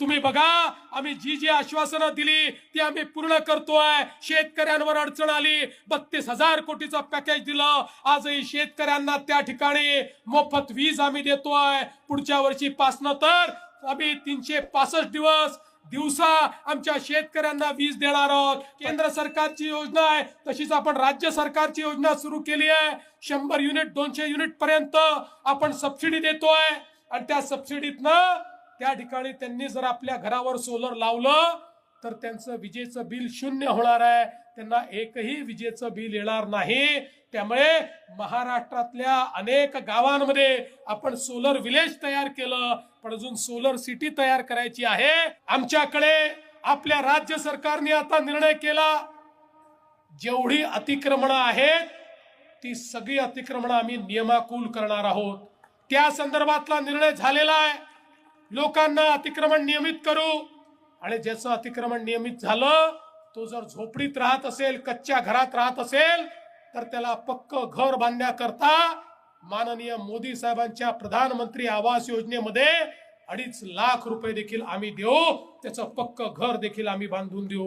तुम्ही बघा आम्ही जी जी आश्वासनं दिली ती आम्ही पूर्ण करतोय. शेतकऱ्यांवर अडचण आली बत्तीस हजार कोटीचं पॅकेज दिलं. आजही शेतकऱ्यांना त्या ठिकाणी मोफत वीज आम्ही देतोय. पुढच्या वर्षी पासनं तर आम्ही तीनशे पासष्ट दिवस दिवसा आमच्या शेतकऱ्यांना वीज देणार आहोत. केंद्र सरकारची योजना आहे तशीच आपण राज्य सरकारची योजना सुरू केली आहे. शंभर युनिट दोनशे युनिट पर्यंत आपण सबसिडी देतोय. आणि त्या सबसिडीतनं त्या ठिकाणी त्यांनी जर आपल्या घरावर सोलर लावलं तर त्यांचं विजेचं बिल शून्य होणार आहे. त्यांना एकही विजेचं बिल येणार नाही. त्यामुळे महाराष्ट्रातल्या अनेक गावांमध्ये आपण सोलर विलेज तयार केलं पण अजून सोलर सिटी तयार करायची आहे. आमच्याकडे आपल्या राज्य सरकारने आता निर्णय केला. जेवढी अतिक्रमणं आहेत ती सगळी अतिक्रमणं आम्ही नियमाकूल करणार आहोत. त्या संदर्भातला निर्णय झालेला आहे. लोकांना अतिक्रमण नियमित करू. आणि ज्याचं अतिक्रमण नियमित झालं तो जर झोपडीत राहत असेल कच्च्या घरात राहत असेल तर त्याला पक्क घर बांधण्याकरता माननीय मोदी साहेबांच्या प्रधानमंत्री आवास योजनेमध्ये अडीच लाख रुपये देखील आम्ही देऊ. त्याचं पक्क घर देखील आम्ही बांधून देऊ.